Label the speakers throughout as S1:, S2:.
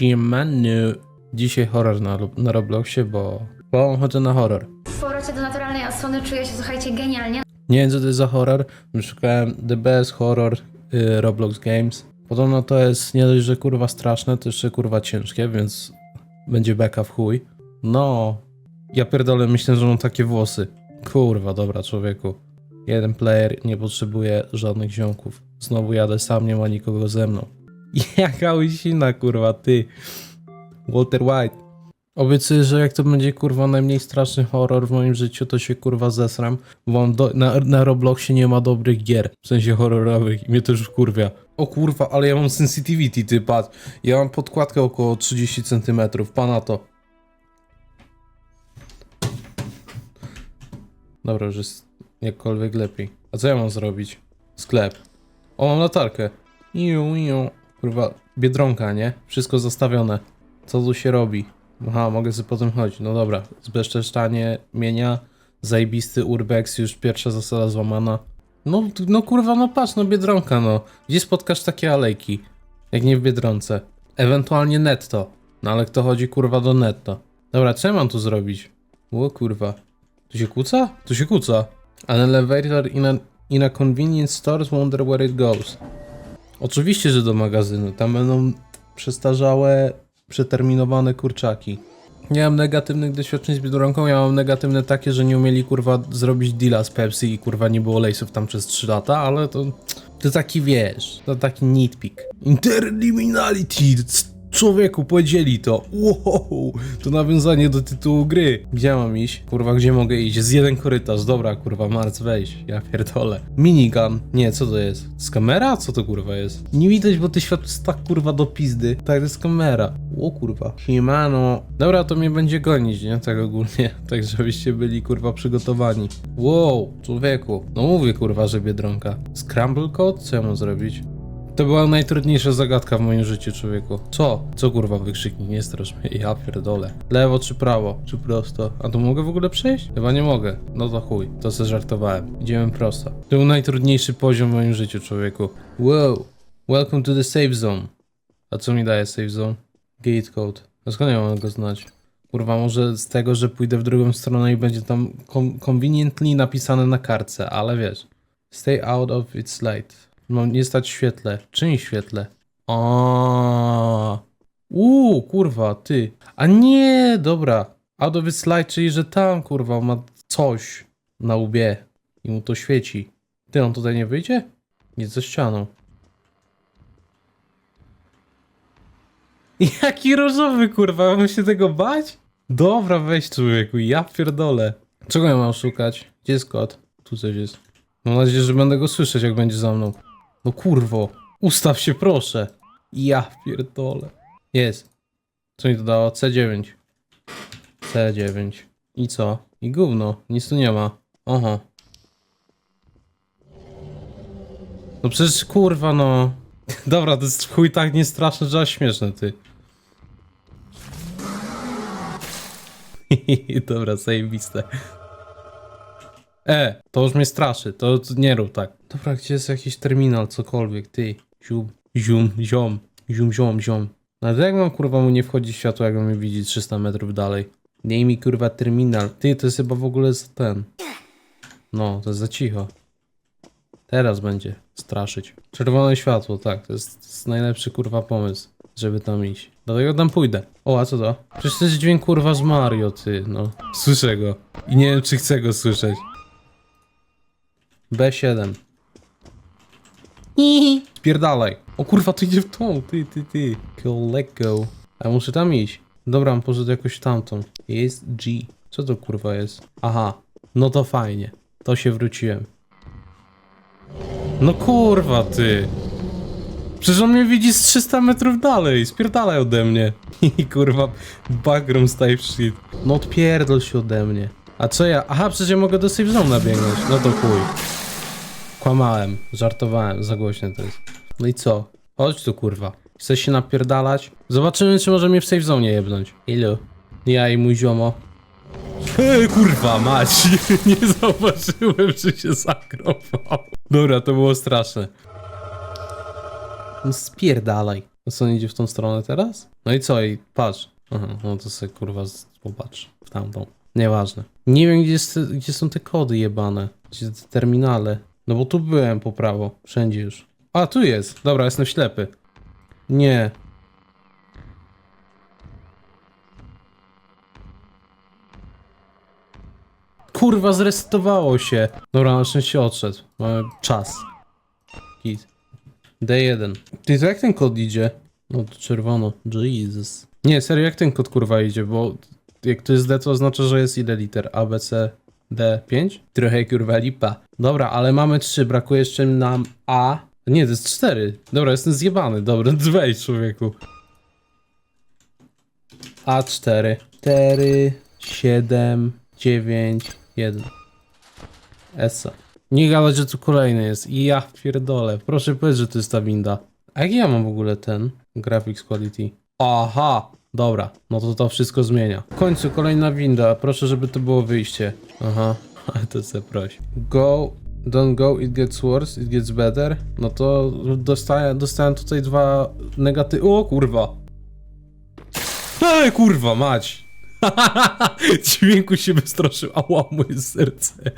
S1: Siemanu. Dzisiaj horror na, na Robloxie, bo, bo chodzę na horror.
S2: W powrocie do naturalnej osłony czuję się, słuchajcie, genialnie.
S1: Nie wiem, co to jest za horror. Szukałem The Best Horror y, Roblox Games. Podobno to jest nie dość, że kurwa straszne, to jeszcze kurwa ciężkie, więc będzie beka w chuj. No, ja pierdolę, myślę, że mam takie włosy. Kurwa, dobra, człowieku. Jeden player nie potrzebuje żadnych ziomków. Znowu jadę sam, nie ma nikogo ze mną. Jaka łysina, kurwa, ty. Walter White. Obiecuję, że jak to będzie kurwa najmniej straszny horror w moim życiu, to się kurwa zesram, bo do, na, na Robloxie nie ma dobrych gier, w sensie horrorowych i mnie to już wkurwia. O kurwa, ale ja mam sensitivity, ty patrz. Ja mam podkładkę około 30 cm, pana to. Dobra, już jest jakkolwiek lepiej. A co ja mam zrobić? Sklep. O, mam latarkę. Iu, iu. Kurwa, biedronka, nie? Wszystko zostawione. Co tu się robi? Aha, mogę sobie potem chodzić. No dobra, zbezczeszczanie mienia, zajebisty urbex, już pierwsza zasada złamana. No, no kurwa, no patrz, no Biedronka, no. Gdzie spotkasz takie alejki? Jak nie w Biedronce. Ewentualnie netto. No ale kto chodzi kurwa do netto? Dobra, co ja mam tu zrobić? O kurwa. Tu się kłóca? Tu się kłóca. An elevator in a, in a convenience stores wonder where it goes. Oczywiście, że do magazynu. Tam będą przestarzałe, przeterminowane kurczaki. Nie mam negatywnych doświadczeń z Biedronką, ja mam negatywne takie, że nie umieli kurwa zrobić deala z Pepsi i kurwa nie było lejsów tam przez 3 lata, ale to, to taki wiesz, to taki nitpick. Interliminality! Człowieku, powiedzieli to. Wow, to nawiązanie do tytułu gry. Gdzie mam iść? Kurwa, gdzie mogę iść? Jest jeden korytarz. Dobra, kurwa, Marc, weź. Ja pierdolę. Minigun. Nie, co to jest? Z kamera? Co to kurwa jest? Nie widać, bo ty światło jest tak kurwa do pizdy. Tak, to jest kamera. O kurwa. Siemano. Dobra, to mnie będzie gonić, nie? Tak ogólnie. Tak, żebyście byli kurwa przygotowani. Wow, człowieku. No mówię kurwa, że Biedronka. Scramble code? Co ja mam zrobić? To była najtrudniejsza zagadka w moim życiu, człowieku. Co? Co kurwa wykrzyknij? Nie strasz mnie. Ja pierdolę. Lewo czy prawo? Czy prosto? A tu mogę w ogóle przejść? Chyba nie mogę. No to chuj. To se żartowałem. Idziemy prosto. To był najtrudniejszy poziom w moim życiu, człowieku. Wow. Welcome to the safe zone. A co mi daje safe zone? Gate code. A skąd ja mam go znać? Kurwa, może z tego, że pójdę w drugą stronę i będzie tam conveniently napisane na kartce, ale wiesz. Stay out of its light. Mam nie stać w świetle. Czyń świetle. O. Uuu, kurwa, ty. A nie, dobra. Its light, czyli że tam, kurwa, ma coś na łbie i mu to świeci. Ty, on tutaj nie wyjdzie? Nie ze ścianą. Jaki różowy, kurwa, mam się tego bać? Dobra, weź człowieku, ja pierdolę. Czego ja mam szukać? Gdzie jest kot? Tu coś jest. Mam nadzieję, że będę go słyszeć, jak będzie za mną. No kurwo, ustaw się proszę. Ja pierdolę. Jest. Co mi to dało? C9. C9. I co? I gówno. Nic tu nie ma. Oho. No przecież kurwa no. Dobra, to jest chuj tak niestraszne, że aż śmieszne ty. Dobra, zajebiste. E, to już mnie straszy, to, nie rób tak. Dobra, gdzie jest jakiś terminal, cokolwiek, ty. Zium, zium, ziom, zium, ziom, ziom. Ale jak mam kurwa mu nie wchodzi światło, jak on mnie widzi 300 metrów dalej? Daj mi kurwa terminal. Ty, to jest chyba w ogóle za ten. No, to jest za cicho. Teraz będzie straszyć. Czerwone światło, tak, to jest, to jest najlepszy kurwa pomysł, żeby tam iść. Dlatego tam pójdę. O, a co to? Przecież to jest dźwięk kurwa z Mario, ty, no. Słyszę go. I nie wiem, czy chcę go słyszeć. B7. Spierdalaj. O kurwa, to idzie w tą, ty, ty, ty. Kolego. A muszę tam iść. Dobra, poszedł jakoś tamtą. Jest G. Co to kurwa jest? Aha. No to fajnie. To się wróciłem. No kurwa, ty. Przecież on mnie widzi z 300 metrów dalej. Spierdalaj ode mnie. I kurwa, backroom style shit. No odpierdol się ode mnie. A co ja? Aha, przecież ja mogę do safe zone nabiegnąć. No to chuj. Kłamałem, żartowałem, za głośno to jest. No i co? Chodź tu kurwa. Chcesz się napierdalać? Zobaczymy, czy może mnie w safe zone jebnąć. Ilu? Ja i mój ziomo. Ej, kurwa, mać! Nie zauważyłem, że się zagrował. Dobra, to było straszne. No spierdalaj. A co, on idzie w tą stronę teraz? No i co? I patrz. Aha, no to sobie kurwa popatrz w tamtą. Nieważne. Nie wiem, gdzie, jest, gdzie są te kody jebane. Gdzie te terminale. No bo tu byłem po prawo. Wszędzie już. A, tu jest. Dobra, jestem ślepy. Nie. Kurwa, zresetowało się. Dobra, na szczęście odszedł. Mamy czas. Git. D1. Ty, to jak ten kod idzie? No to czerwono. Jesus. Nie, serio, jak ten kod kurwa idzie, bo jak to jest D, to oznacza, że jest ile liter? A, B, C, D, 5? Trochę kurwa lipa. Dobra, ale mamy 3, brakuje jeszcze nam A. Nie, to jest 4. Dobra, jestem zjebany. Dobra, wejdź człowieku. A4. 4, 7, 9, 1. Esa. Nie gadać, że tu kolejny jest. I ja pierdolę. Proszę powiedz, że to jest ta winda. A jak ja mam w ogóle ten graphics quality? Aha, dobra. No to to wszystko zmienia. W końcu kolejna winda. Proszę, żeby to było wyjście. Aha, ale to se proś. Go, don't go, it gets worse, it gets better. No to dostaję, dostałem tutaj dwa negatywy. O kurwa. Ej, kurwa, mać. Dźwięku się wystraszył. Ała, moje serce.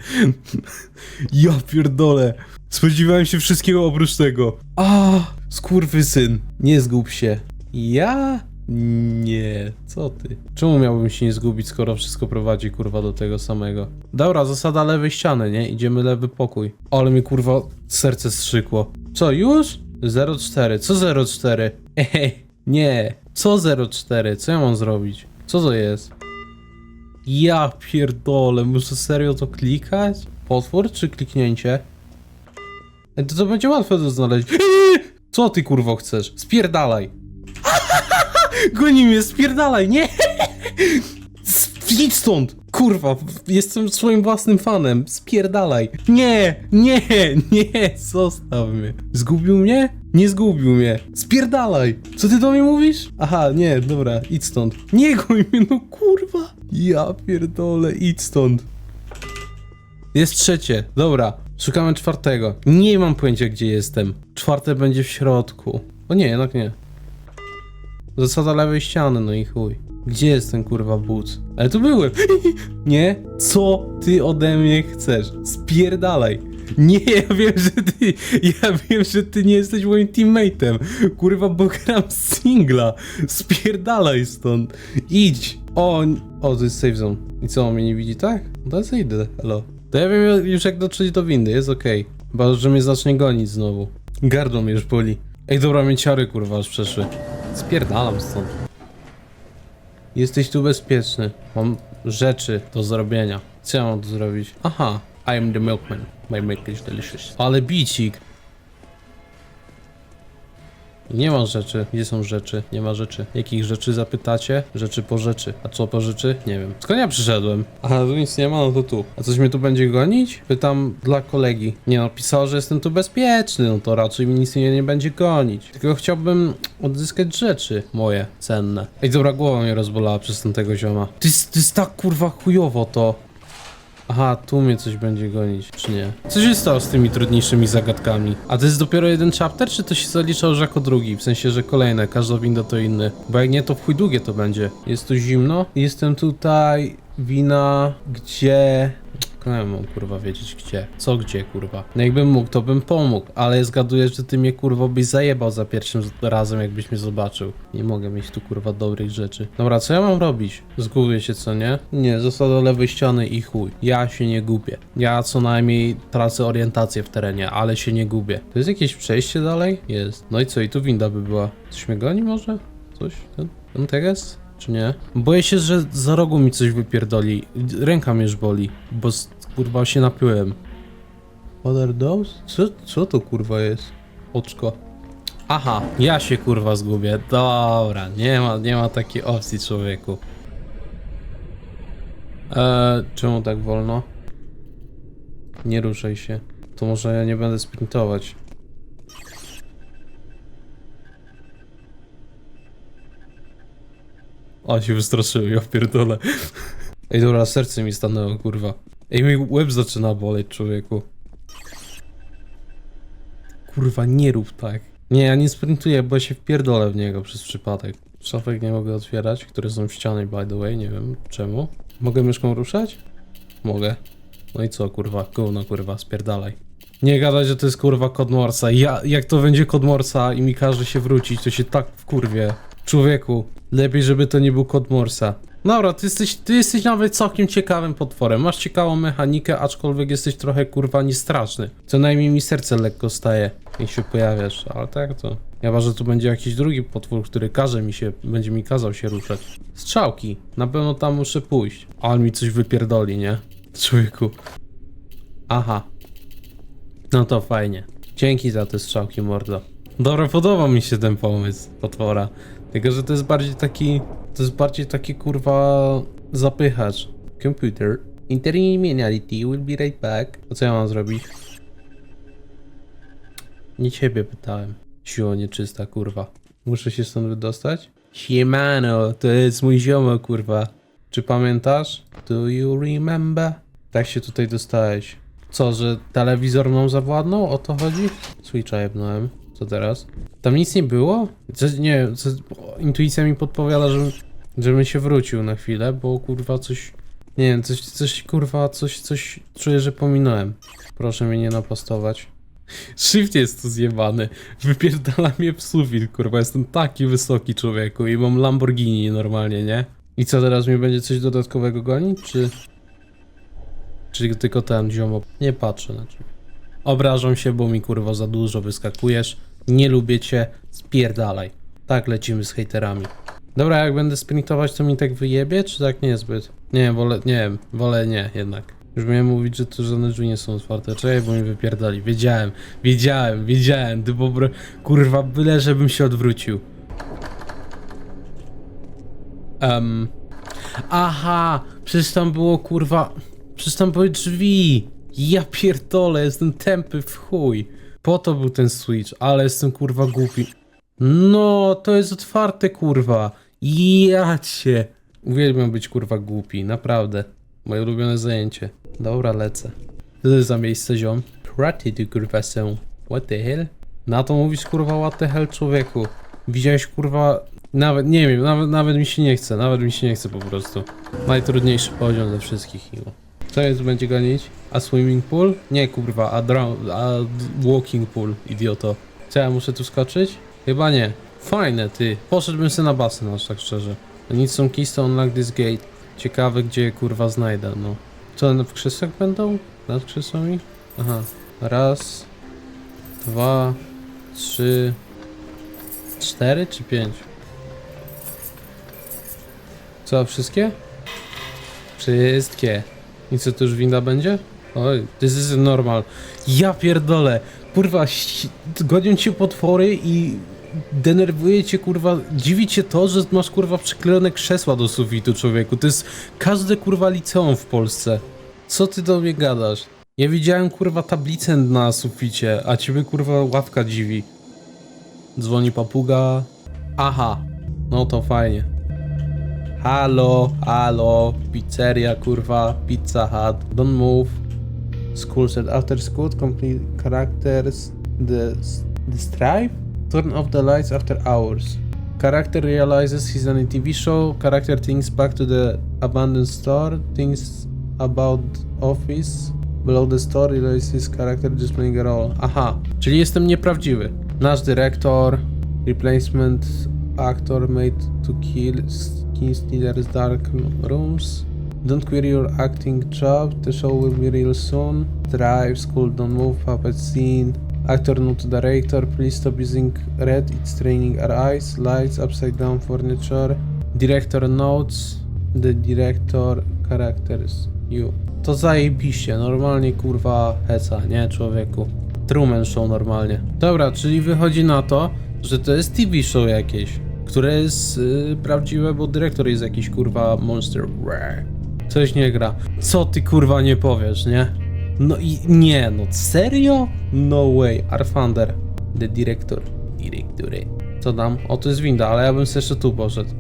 S1: Ja pierdolę. Spodziewałem się wszystkiego oprócz tego. A, skurwysyn. Nie zgub się. Ja? Nie. Co ty? Czemu miałbym się nie zgubić, skoro wszystko prowadzi, kurwa, do tego samego? Dobra, zasada lewej ściany, nie? Idziemy lewy pokój. Ale mi, kurwa, serce strzykło. Co, już? 04. Co 04? Ej, nie. Co 04? Co ja mam zrobić? Co to jest? Ja pierdolę, muszę serio to klikać? Potwór czy kliknięcie? To to będzie łatwe do znaleźć. Co ty kurwo chcesz? Spierdalaj. Goni mnie, spierdalaj, nie! Idź stąd! Kurwa, jestem swoim własnym fanem. Spierdalaj. Nie, nie, nie, zostaw mnie. Zgubił mnie? Nie zgubił mnie. Spierdalaj. Co ty do mnie mówisz? Aha, nie, dobra, idź stąd. Nie goń mnie, no kurwa. Ja pierdolę, idź stąd. Jest trzecie, dobra. Szukamy czwartego. Nie mam pojęcia, gdzie jestem. Czwarte będzie w środku. O nie, jednak nie. Zasada lewej ściany, no i chuj. Gdzie jest ten kurwa but? Ale tu byłem. Nie? Co ty ode mnie chcesz? Spierdalaj. Nie, ja wiem, że ty, ja wiem, że ty nie jesteś moim teammateem. Kurwa, bo gram singla. Spierdalaj stąd. Idź. O, o, to jest safe zone. I co, on mnie nie widzi, tak? No to idę, hello. To ja wiem już jak dotrzeć do windy, jest okej. Chyba, że mnie zacznie gonić znowu. Gardło mnie już boli. Ej, dobra, mnie ciary kurwa już przeszły. Spierdalam stąd. Jesteś tu bezpieczny. Mam rzeczy do zrobienia. Co ja mam tu zrobić? Aha. I am the milkman. My milk is delicious. Ale bicik. Nie ma rzeczy. Gdzie są rzeczy? Nie ma rzeczy. Jakich rzeczy zapytacie? Rzeczy po rzeczy. A co po rzeczy? Nie wiem. Skąd ja przyszedłem? Aha, tu nic nie ma, no to tu. A coś mnie tu będzie gonić? Pytam dla kolegi. Nie no, pisało, że jestem tu bezpieczny, no to raczej mi nic mnie nie będzie gonić. Tylko chciałbym odzyskać rzeczy moje, cenne. Ej, dobra, głowa mnie rozbolała przez ten tego zioma. To jest, to jest tak kurwa chujowo to. Aha, tu mnie coś będzie gonić, czy nie? Co się stało z tymi trudniejszymi zagadkami? A to jest dopiero jeden chapter, czy to się zalicza już jako drugi? W sensie, że kolejne, każda winda to inny. Bo jak nie, to w chuj długie to będzie. Jest tu zimno? Jestem tutaj, wina, gdzie... Skąd mam kurwa wiedzieć gdzie? Co gdzie kurwa? No jakbym mógł, to bym pomógł, ale zgaduję, że ty mnie kurwa byś zajebał za pierwszym razem, jakbyś mnie zobaczył. Nie mogę mieć tu kurwa dobrych rzeczy. Dobra, co ja mam robić? Zgubię się, co nie? Nie, zasada lewej ściany i chuj. Ja się nie gubię. Ja co najmniej tracę orientację w terenie, ale się nie gubię. To jest jakieś przejście dalej? Jest. No i co, i tu winda by była. Coś mnie goni może? Coś? Ten, ten teges? Czy nie? Boję się, że za rogu mi coś wypierdoli. Ręka mnie już boli, bo kurwa się napiłem. Other dose? Co, co to kurwa jest? Oczko. Aha, ja się kurwa zgubię. Dobra, nie ma, nie ma takiej opcji człowieku. Eee, czemu tak wolno? Nie ruszaj się. To może ja nie będę sprintować. O, się wystraszyłem, ja pierdolę. Ej, dobra, serce mi stanęło, kurwa. Ej, mi łeb zaczyna boleć, człowieku. Kurwa, nie rób tak. Nie, ja nie sprintuję, bo się wpierdolę w niego przez przypadek. Szafek nie mogę otwierać, które są w ścianie, by the way, nie wiem czemu. Mogę myszką ruszać? Mogę. No i co, kurwa, gówno, kurwa, spierdalaj. Nie gadać, że to jest kurwa kod Morsa. Ja, jak to będzie kod Morsa i mi każe się wrócić, to się tak wkurwie. Człowieku, lepiej, żeby to nie był kod Morsa. Dobra, ty jesteś, ty jesteś nawet całkiem ciekawym potworem. Masz ciekawą mechanikę, aczkolwiek jesteś trochę kurwa niestraszny. Co najmniej mi serce lekko staje, jak się pojawiasz, ale tak to. Chyba, że tu będzie jakiś drugi potwór, który każe mi się, będzie mi kazał się ruszać. Strzałki, na pewno tam muszę pójść. Ale mi coś wypierdoli, nie? Człowieku. Aha. No to fajnie. Dzięki za te strzałki, mordo. Dobra, podoba mi się ten pomysł potwora. Tylko, że to jest bardziej taki... To jest bardziej taki, kurwa... Zapychacz. Computer. Interlinearity will be right back. A co ja mam zrobić? Nie ciebie pytałem. Siło nieczysta, kurwa. Muszę się stąd wydostać? Siemano, to jest mój ziomo, kurwa. Czy pamiętasz? Do you remember? Tak się tutaj dostałeś. Co, że telewizor mną zawładnął? O to chodzi? Switcha jebnąłem. Co teraz? Tam nic nie było? Co, nie, co, intuicja mi podpowiada, że, żebym się wrócił na chwilę, bo kurwa coś... Nie wiem, coś, coś kurwa, coś, coś czuję, że pominąłem. Proszę mnie nie napastować. Shift jest tu zjebany. Wypierdala mnie w sufit, kurwa. Jestem taki wysoki człowieku i mam Lamborghini normalnie, nie? I co teraz mnie będzie coś dodatkowego gonić, czy... Czy tylko ten ziomo? Nie patrzę na ciebie. Obrażam się, bo mi kurwa za dużo wyskakujesz. Nie lubię cię, spierdalaj. Tak lecimy z hejterami. Dobra, jak będę sprintować, to mi tak wyjebie, czy tak niezbyt? Nie, wolę, nie wiem, wolę nie jednak. Już miałem mówić, że tu żadne drzwi nie są otwarte. Czekaj, bo mi wypierdali. Wiedziałem, wiedziałem, wiedziałem. Ty Kurwa, byle żebym się odwrócił. Um. Aha, przecież tam było kurwa. Przecież tam były drzwi. Ja pierdolę, jestem tępy w chuj. Po to był ten switch, ale jestem kurwa głupi. No, to jest otwarte kurwa. Ja cię. Uwielbiam być kurwa głupi, naprawdę. Moje ulubione zajęcie. Dobra, lecę. Co to jest za miejsce, ziom? Praty tu kurwa są. What the hell? Na to mówisz kurwa what the hell człowieku. Widziałeś kurwa... Nawet, nie wiem, nawet, nawet mi się nie chce, nawet mi się nie chce po prostu. Najtrudniejszy poziom ze wszystkich chyba. Co jest będzie gonić? A swimming pool? Nie kurwa, a, drown, a walking pool, idioto. Co ja muszę tu skoczyć? Chyba nie. Fajne ty. Poszedłbym sobie na basen, aż tak szczerze. Nic są keys to unlock this gate. Ciekawe gdzie kurwa znajdę, no. Co one w krzesłach będą? Nad krzesłami? Aha. Raz, dwa, trzy, cztery czy pięć? Co, wszystkie? Wszystkie. I co, to już winda będzie? Oj, this is normal. Ja pierdolę. Kurwa, gonią cię potwory i denerwuje cię, kurwa, dziwi cię to, że masz, kurwa, przyklejone krzesła do sufitu, człowieku. To jest każde, kurwa, liceum w Polsce. Co ty do mnie gadasz? Ja widziałem, kurwa, tablicę na suficie, a ciebie, kurwa, ławka dziwi. Dzwoni papuga. Aha, no to fajnie. Halo, halo, pizzeria, kurwa, pizza hut, don't move. School said after school, complete characters, the, the strive? Turn off the lights after hours. Character realizes he's on a TV show, character thinks back to the abandoned store, thinks about office, below the store realizes his character just playing a role. Aha, czyli jestem nieprawdziwy. Nasz dyrektor, replacement actor made to kill skin stealers dark rooms. Don't quit your acting job. The show will be real soon. Drive, school, don't move, puppet scene. Actor not director. Please stop using red. It's training our eyes. Lights, upside down furniture. Director notes. The director characters. You. To zajebiście. Normalnie kurwa heca, nie człowieku. Truman Show normalnie. Dobra, czyli wychodzi na to, że to jest TV show jakieś, które jest y, prawdziwe, bo dyrektor jest jakiś kurwa monster. Coś nie gra. Co ty kurwa nie powiesz, nie? No i nie, no serio? No way. Arfander, the director. Dyrektory. Co dam? O, to jest winda, ale ja bym sobie jeszcze tu poszedł.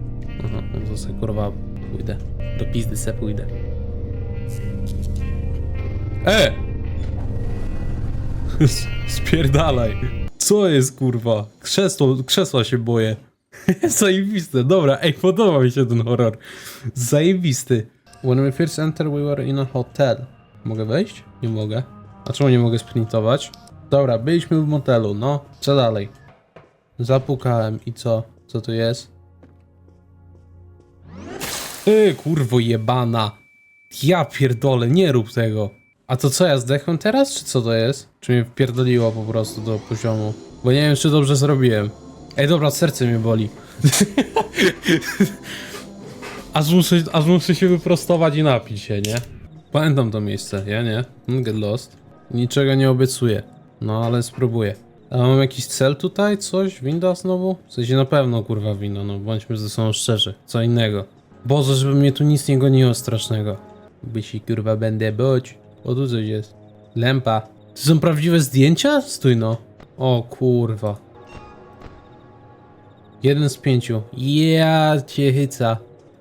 S1: Aha, no to sobie kurwa pójdę. Do pizdy se pójdę. E! Spierdalaj. Co jest kurwa? Krzesło, krzesła się boję. Zajebiste, dobra, ej, podoba mi się ten horror. Zajebisty. When we first entered, we were in a hotel. Mogę wejść? Nie mogę. A czemu nie mogę sprintować? Dobra, byliśmy w motelu, no. Co dalej? Zapukałem i co? Co tu jest? Yy, kurwo jebana. Ja pierdolę, nie rób tego. A to co, ja zdechłem teraz, czy co to jest? Czy mnie wpierdoliło po prostu do poziomu? Bo nie wiem, czy dobrze zrobiłem. Ej, dobra, serce mnie boli. aż, muszę, aż muszę się wyprostować i napić się, nie? Pamiętam to miejsce, ja nie. Mm, Get lost. Niczego nie obiecuję. No, ale spróbuję. A mam jakiś cel tutaj? Coś? Winda znowu? W sensie na pewno, kurwa, wino, no bądźmy ze sobą szczerzy. Co innego. Boże, żeby mnie tu nic nie goniło strasznego. By się, kurwa, będę boć. O, tu coś jest. Lempa. To są prawdziwe zdjęcia? Stój no. O kurwa. Jeden z pięciu. Ja cię hyca.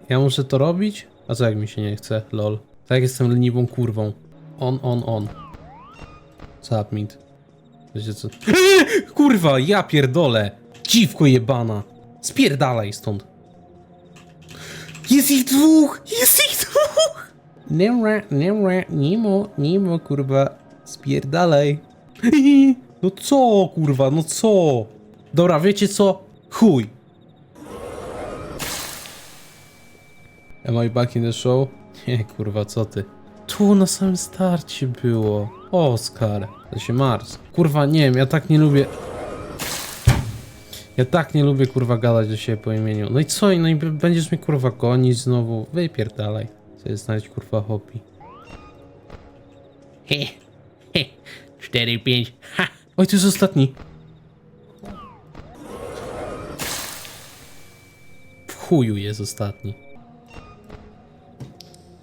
S1: Ja muszę to robić? A co jak mi się nie chce? Lol. Tak jestem leniwą kurwą. On, on, on. Submit. Wiecie co? Kurwa, ja pierdolę. Dziwko jebana. Spierdalaj stąd. Jest ich dwóch! Jest ich dwóch! Nie ma, nie ma, kurwa. Spierdalaj. No co, kurwa, no co? Dobra, wiecie co? Chuj. Am I back in the show? Nie, kurwa, co ty? Tu na samym starcie było. Oskar. To się Mars. Kurwa, nie wiem, ja tak nie lubię... Ja tak nie lubię, kurwa, gadać do siebie po imieniu. No i co? No i będziesz mnie, kurwa, gonić znowu. Wypierdalaj. Chcę znaleźć, kurwa, hobby.
S3: He, he, 4, 5, ha!
S1: Oj, to jest ostatni. Chuju jest ostatni.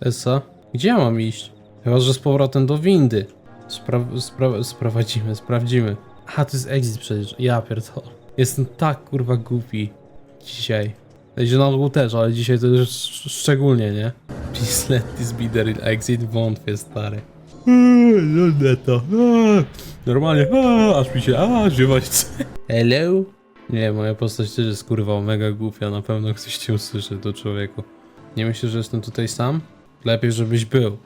S1: Esa? Gdzie ja mam iść? Chyba, że z powrotem do windy. Spra spra sprawdzimy. A, to jest exit przecież. Ja pierdolę. Jestem tak kurwa głupi dzisiaj. Na ogół też, ale dzisiaj to już sz- szczególnie, nie? Please let this be the real exit. Wątpię, stary. Lubię to. Eee, Normalnie, a, aż mi się, a, ziewać. Hello? Nie, moja postać też jest kurwa mega głupia, na pewno ktoś cię usłyszy, to człowieku. Nie myślę, że jestem tutaj sam? Lepiej, żebyś był.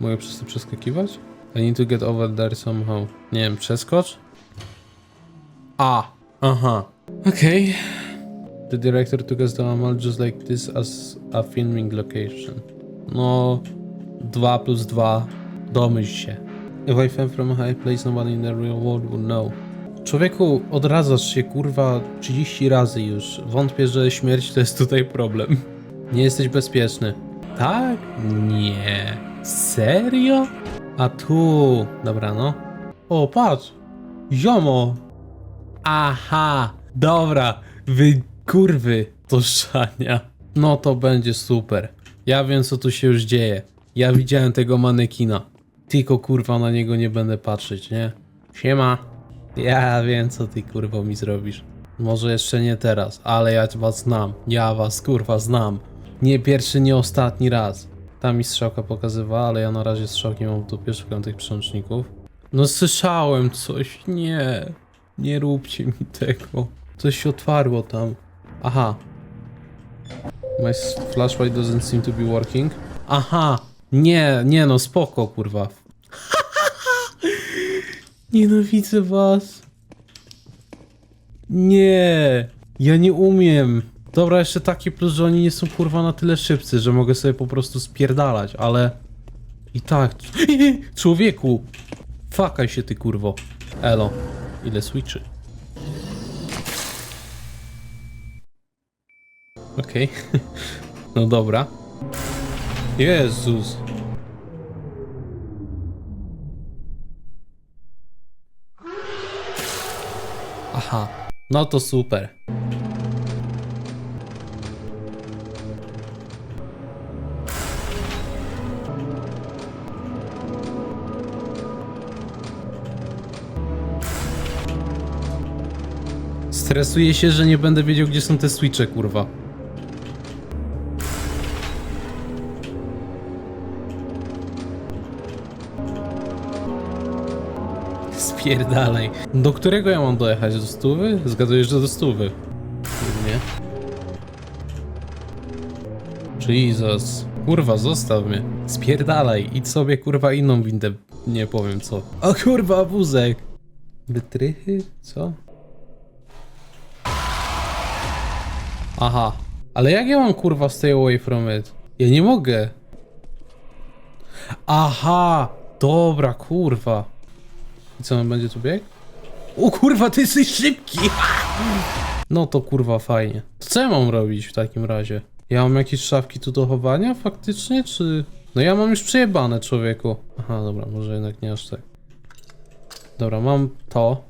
S1: Mogę przez to przeskakiwać? I need to get over there somehow. Nie wiem, przeskocz? A, aha. Okej. The director took us to Amal just like this as a filming location. No, 2 plus 2, domyśl się. If I fell from a high place, nobody in the real world would know. Człowieku, odradzasz się kurwa 30 razy już. Wątpię, że śmierć to jest tutaj problem. Nie jesteś bezpieczny. Tak? Nie. Serio? A tu. Dobra, no. O, patrz. Ziomo. Aha. Dobra. Wy kurwy toszczania. No to będzie super. Ja wiem co tu się już dzieje. Ja widziałem tego manekina. Tylko kurwa na niego nie będę patrzeć, nie? Siema. Ja wiem co ty kurwa mi zrobisz. Może jeszcze nie teraz, ale ja was znam. Ja was kurwa znam. Nie pierwszy, nie ostatni raz. Ta mi strzałka pokazywała, ale ja na razie strzałki mam w dupie, szukam tych przełączników. No słyszałem coś, nie. Nie róbcie mi tego. Coś się otwarło tam. Aha. My flashlight doesn't seem to be working. Aha. Nie, nie no, spoko kurwa. Nienawidzę was. Nie, ja nie umiem. Dobra, jeszcze taki plus, że oni nie są kurwa na tyle szybcy, że mogę sobie po prostu spierdalać, ale i tak. Człowieku, fakaj się ty kurwo. Elo, ile switchy. Okej, no dobra. Jezus. Aha, no to super. Stresuję się, że nie będę wiedział, gdzie są te switche, kurwa. Spierdalej. Do którego ja mam dojechać? Do stówy? Zgadujesz, że do stówy. Nie. Jesus. Kurwa, zostaw mnie. Spierdalaj. Idź sobie, kurwa, inną windę. Nie powiem co. O kurwa, wózek. Wytrychy? Co? Aha. Ale jak ja mam, kurwa, stay away from it? Ja nie mogę. Aha. Dobra, kurwa. I co, on będzie tu biegł? O kurwa, ty jesteś szybki! No to kurwa fajnie. To co ja mam robić w takim razie? Ja mam jakieś szafki tu do chowania faktycznie, czy... No ja mam już przejebane, człowieku. Aha, dobra, może jednak nie aż tak. Dobra, mam to.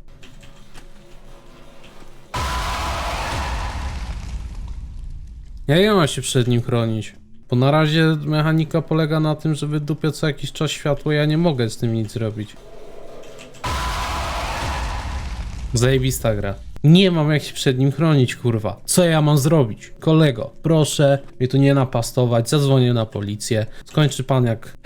S1: Ja nie mam się przed nim chronić. Bo na razie mechanika polega na tym, że wydupię co jakiś czas światło, ja nie mogę z tym nic zrobić. Zajebista gra. Nie mam jak się przed nim chronić, kurwa. Co ja mam zrobić? Kolego, proszę mnie tu nie napastować, zadzwonię na policję. Skończy pan jak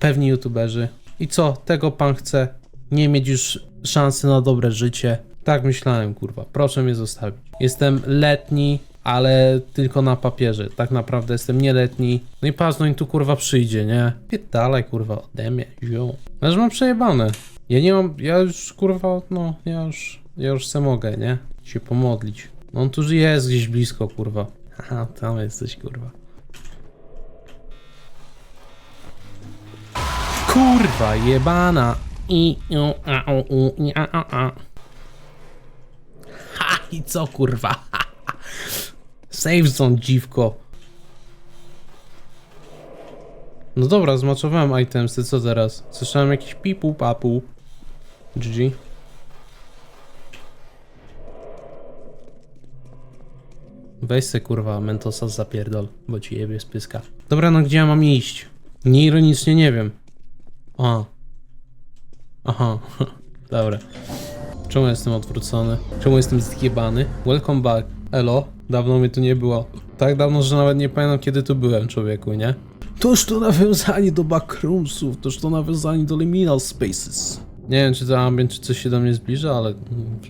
S1: pewni youtuberzy. I co, tego pan chce? Nie mieć już szansy na dobre życie? Tak myślałem, kurwa. Proszę mnie zostawić. Jestem letni, ale tylko na papierze. Tak naprawdę jestem nieletni. No i Paznoń tu kurwa przyjdzie, nie? Pierdalaj kurwa ode mnie, ziom. Aż mam przejebane. Ja nie mam, ja już kurwa, no, ja już, ja już se mogę, nie? Się pomodlić. No on tu jest gdzieś blisko, kurwa. Haha, tam jesteś, kurwa. Kurwa, jebana. I, a, u, u, nie, a, a, a. Ha, i co, kurwa? Save zone, dziwko. No dobra, zmaczowałem itemsy, co teraz? Słyszałem jakiś pipu papu. GG. Weź se kurwa Mentosa zapierdol, bo ci jebie z pyska. Dobra, no gdzie ja mam iść? Nieironicznie nie wiem. A. Aha. Dobra. Czemu jestem odwrócony? Czemu jestem zjebany? Welcome back. Elo. Dawno mnie tu nie było. Tak dawno, że nawet nie pamiętam kiedy tu byłem, człowieku, nie? Toż to nawiązanie do backroomsów, toż to nawiązanie do liminal spaces. Nie wiem, czy to ambient, czy coś się do mnie zbliża, ale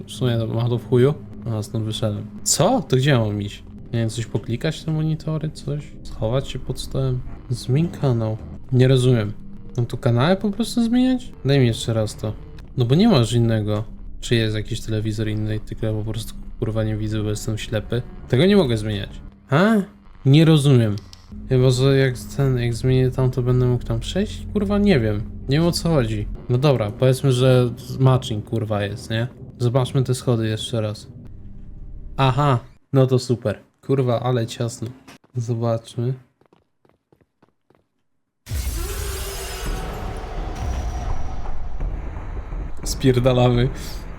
S1: w sumie ma to w chuju. A, stąd wyszedłem. Co? To gdzie mam iść? Nie wiem, coś poklikać te monitory, coś? Schować się pod stołem? Zmień kanał. Nie rozumiem. Mam tu kanały po prostu zmieniać? Daj mi jeszcze raz to. No bo nie masz innego. Czy jest jakiś telewizor inny, tylko po prostu kurwa nie widzę, bo jestem ślepy. Tego nie mogę zmieniać. A? Nie rozumiem. Chyba, że jak ten, jak zmienię tam, to będę mógł tam przejść? Kurwa, nie wiem. Nie wiem o co chodzi. No dobra, powiedzmy, że matching kurwa jest, nie? Zobaczmy te schody jeszcze raz. Aha, no to super. Kurwa, ale ciasno. Zobaczmy. Spierdalamy.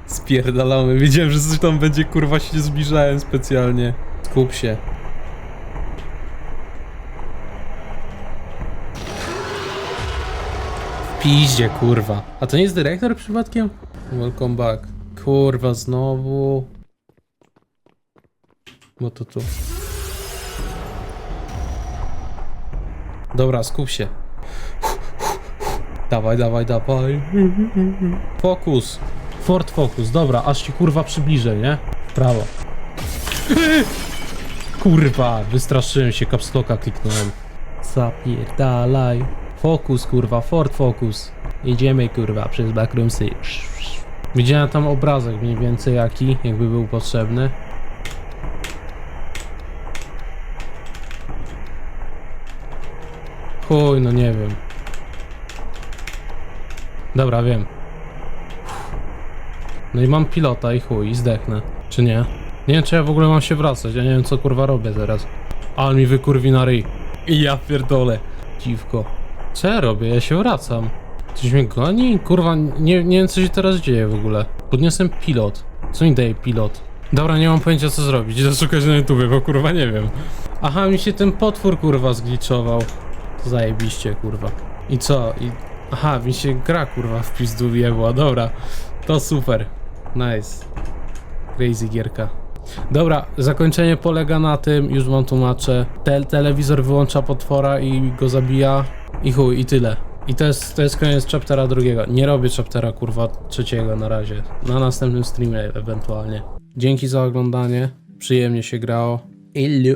S1: Spierdalamy. Wiedziałem, że coś tam będzie, kurwa, się zbliżałem specjalnie. Skup się. W piździe, kurwa. A to nie jest dyrektor przypadkiem? Welcome back. Kurwa, znowu. Bo to tu. Dobra, skup się. Dawaj, dawaj, dawaj. Fokus. Ford Focus, dobra, aż ci kurwa przybliżę, nie? W prawo. Kurwa, wystraszyłem się, kapsloka kliknąłem. Zapierdalaj. Fokus, kurwa, Ford Focus. Jedziemy, kurwa, przez backroomsy. Widziałem tam obrazek mniej więcej jaki, jakby był potrzebny. Chuj, no nie wiem. Dobra, wiem. No i mam pilota i chuj, i zdechnę. Czy nie? Nie wiem, czy ja w ogóle mam się wracać. Ja nie wiem, co kurwa robię teraz. Ale mi wykurwi na ryj. I ja pierdolę. Dziwko. Co ja robię? Ja się wracam. Coś mnie goni? Kurwa, nie, nie wiem, co się teraz dzieje w ogóle. Podniosłem pilot. Co mi daje pilot? Dobra, nie mam pojęcia, co zrobić. Idę szukać na YouTube, bo kurwa nie wiem. Aha, mi się ten potwór kurwa zgliczował. Zajebiście, kurwa. I co? I... Aha, mi się gra kurwa w pizdu wjebła. Dobra, to super. Nice. Crazy gierka. Dobra, zakończenie polega na tym, już wam tłumaczę. Te telewizor wyłącza potwora i go zabija. I chuj, i tyle. I to jest, to jest koniec chaptera drugiego. Nie robię chaptera kurwa trzeciego na razie. Na następnym streamie ewentualnie. Dzięki za oglądanie. Przyjemnie się grało. Ilu.